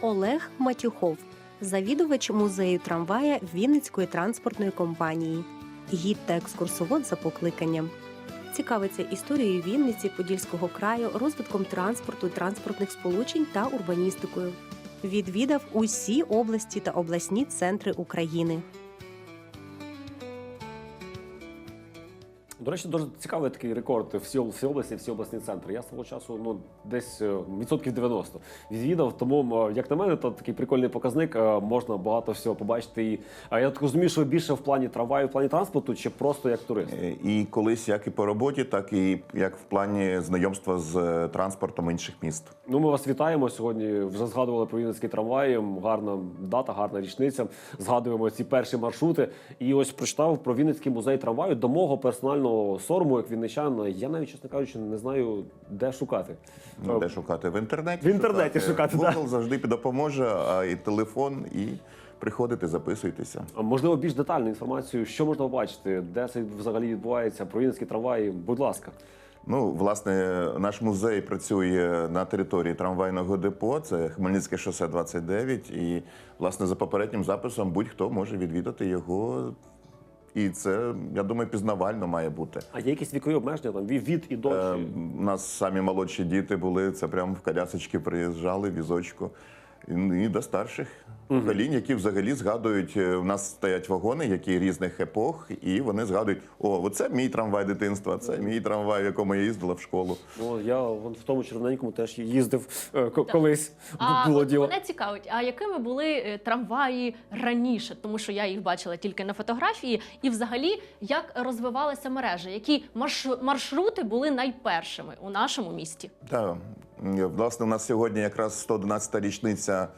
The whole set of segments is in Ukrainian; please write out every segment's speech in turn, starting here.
Олег Матюхов, завідувач музею трамвая Вінницької транспортної компанії, гід та екскурсовод за покликанням. Цікавиться історією Вінниці, Подільського краю, розвитком транспорту, транспортних сполучень та урбаністикою. Відвідав усі області та обласні центри України. До речі, дуже цікавий такий рекорд всі, всі області, всі обласні центри. Я свого часу ну десь е, відсотків 90 відвідав. Тому, е, як на мене, то такий прикольний показник. е, Можна багато всього побачити. І я так розумію, що більше в плані трамваю, в плані транспорту, чи просто як турист. І колись як і по роботі, так і як в плані знайомства з транспортом інших міст. Ну, ми вас вітаємо сьогодні. Вже згадували про Вінницький трамвай. Гарна дата, гарна річниця. Згадуємо ці перші маршрути. І ось прочитав про Вінницький музей трамваю. До мого персонального сорому, як вінничан, я навіть, чесно кажучи, не знаю, де шукати. Ну, Де шукати? В інтернеті. В інтернеті шукати, да. Google завжди допоможе, а і телефон, і приходите, записуйтеся. А, Можливо, більш детальну інформацію, що можна побачити, де це взагалі відбувається, про Вінницький трамвай. Будь ласка. Ну, власне, наш музей працює на території трамвайного депо. Це Хмельницьке шосе 29. І, власне, за попереднім записом будь-хто може відвідати його. І це, я думаю, пізнавально має бути. А є якісь вікові обмеження там від і до? Е, У нас самі молодші діти були, це прямо в колясочки приїжджали, візочку. І, до старших поколінь, які взагалі згадують, е, у нас стоять вагони, які різних епох, і вони згадують: о, оце мій трамвай дитинства, це мій трамвай, в якому я їздила в школу. Ну, я вон в тому червоненькому теж їздив е, ко- колись. А було от діло. мене цікавить, а якими були е, трамваї раніше? Тому що я їх бачила тільки на фотографії, і взагалі як розвивалася мережа, які марш- маршрути були найпершими у нашому місті? Так, власне, у нас сьогодні якраз 111-та річниця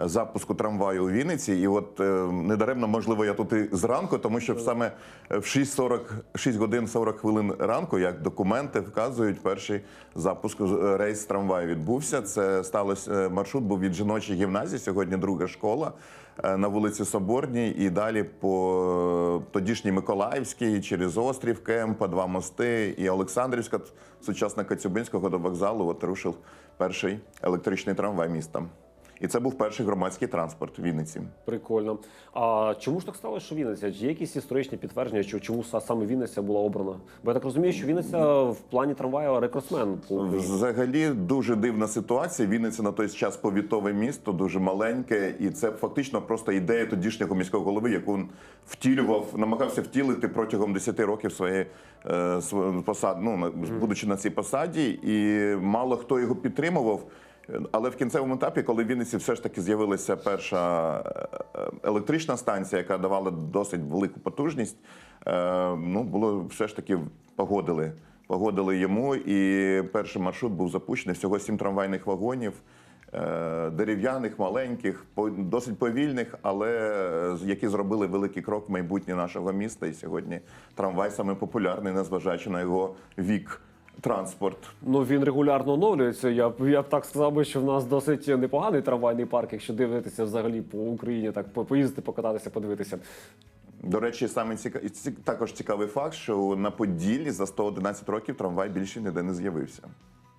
запуску трамваю у Вінниці. І от е, недаремно, можливо, я тут і зранку, тому що саме в 6.40, 6 годин 40 хвилин ранку, як документи вказують, перший запуск е, рейс трамваю відбувся. Це сталося е, маршрут був від жіночої гімназії. Сьогодні друга школа на вулиці Соборній, і далі по тодішній Миколаївській, через острів, Кемпа, два мости і Олександрівська, сучасна Коцюбинського до вокзалу. От рушив перший електричний трамвай міста. І це був перший громадський транспорт в Вінниці. Прикольно. А чому ж так сталося, що Вінниця? Чи є якісь історичні підтвердження, що чому са- саме Вінниця була обрана? Бо я так розумію, що Вінниця в плані трамваю рекордсмен. Взагалі дуже дивна ситуація. Вінниця на той час повітове місто, дуже маленьке, і це фактично просто ідея тодішнього міського голови, яку він втілював, намагався втілити протягом 10 років своєї е, посад, ну будучи на цій посаді, і мало хто його підтримував. Але в кінцевому етапі, коли в Вінниці все ж таки з'явилася перша е, електрична станція, яка давала досить велику потужність, е, ну було все ж таки погодили. Погодили йому, і перший маршрут був запущений. Всього сім трамвайних вагонів, е, дерев'яних, маленьких, досить повільних, але які зробили великий крок в майбутнє нашого міста. І сьогодні трамвай саме популярний, незважаючи на його вік. Транспорт. Ну він регулярно оновлюється. Я б я б так сказав би, що в нас досить непоганий трамвайний парк, якщо дивитися взагалі по Україні, так по- поїздити, покататися, подивитися. До речі, саме ціка... ці- також цікавий факт, що на Поділлі за 111 років трамвай більше ніде не з'явився.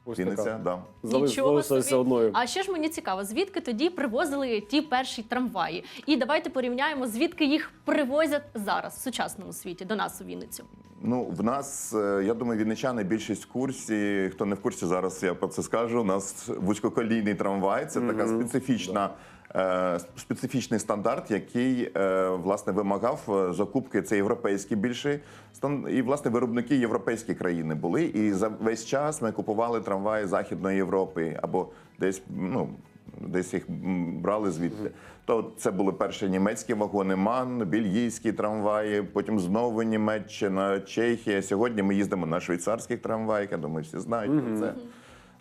Ось Вінниця, да. Залишилося одною. А ще ж мені цікаво, звідки тоді привозили ті перші трамваї? І давайте порівняємо, звідки їх привозять зараз в сучасному світі до нас у Вінницю. Ну, в нас, е, я думаю, вінничани більшість в курсі. Хто не в курсі, зараз я про це скажу. У нас вузькоколійний трамвай це така специфічна. е, Специфічний стандарт, який е, власне вимагав закупки. Це європейські більше і власне виробники європейські країни були. І за весь час ми купували трамваї Західної Європи або десь ну десь їх брали звідти. То це були перші німецькі вагони, МАН, бельгійські трамваї, потім знову Німеччина, Чехія. Сьогодні ми їздимо на швейцарських трамваях. Я думаю, всі знають про це.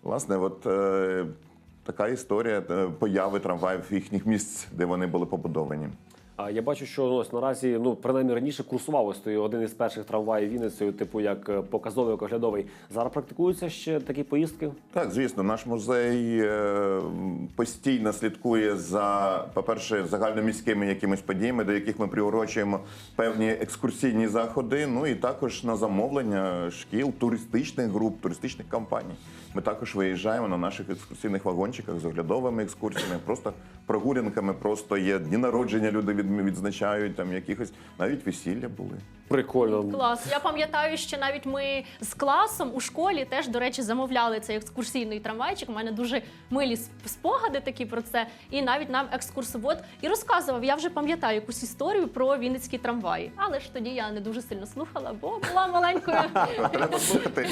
Власне, от е, така історія е, появи трамваїв їхніх місць, де вони були побудовані. Я бачу, що ну, ось наразі, ну принаймні раніше курсував ось той один із перших трамваїв Вінницею, типу як е, показовий оглядовий. Зараз практикуються ще такі поїздки. Так, звісно, наш музей е, постійно слідкує за, по-перше, загальноміськими якимись подіями, до яких ми приурочуємо певні екскурсійні заходи. Ну і також на замовлення шкіл, туристичних груп, туристичних компаній. Ми також виїжджаємо на наших екскурсійних вагончиках з оглядовими екскурсіями, просто прогулянками, просто є дні народження, люди від- відзначають там якихось навіть весілля були. Прикольно. Клас. Я пам'ятаю, що навіть ми з класом у школі теж, до речі, замовляли цей екскурсійний трамвайчик. У мене дуже милі спогади такі про це. І навіть нам екскурсовод і розказував. Я вже пам'ятаю якусь історію про вінницькі трамваї. Але ж тоді я не дуже сильно слухала, бо була маленькою. Треба слухати.